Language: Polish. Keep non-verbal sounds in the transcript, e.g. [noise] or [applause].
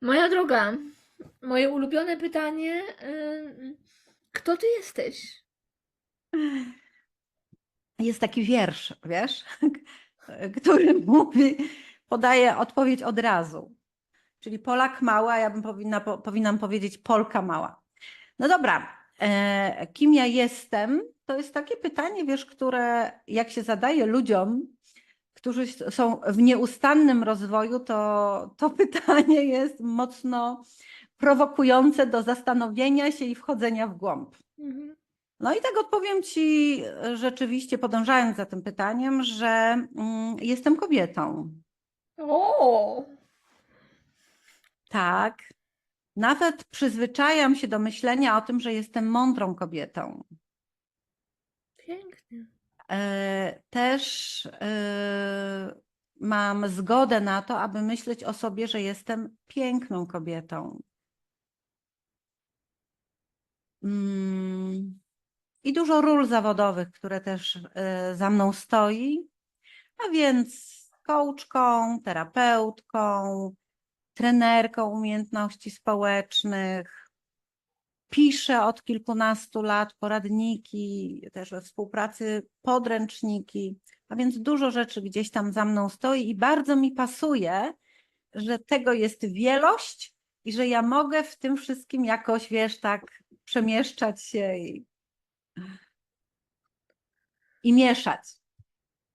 Moja droga, moje ulubione pytanie. ym, Kto ty jesteś? Jest taki wiersz, wiesz, [laughs] który mówi, podaje odpowiedź od razu. Czyli Polak mała, ja bym powinna, po, powinnam powiedzieć Polka mała. No dobra, e, kim ja jestem? To jest takie pytanie, wiesz, które jak się zadaje ludziom, którzy są w nieustannym rozwoju, to to [laughs] pytanie jest mocno prowokujące do zastanowienia się i wchodzenia w głąb. Mhm. No i tak odpowiem Ci e, rzeczywiście, podążając za tym pytaniem, że mm, jestem kobietą. O! Tak. Nawet przyzwyczajam się do myślenia o tym, że jestem mądrą kobietą. Pięknie. E, Też e, mam zgodę na to, aby myśleć o sobie, że jestem piękną kobietą. Mm, I dużo ról zawodowych, które też e, za mną stoi. A więc coachką, terapeutką, trenerką umiejętności społecznych. Piszę od kilkunastu lat poradniki, też we współpracy podręczniki, a więc dużo rzeczy gdzieś tam za mną stoi i bardzo mi pasuje, że tego jest wielość i że ja mogę w tym wszystkim jakoś, wiesz, tak przemieszczać się i, i mieszać.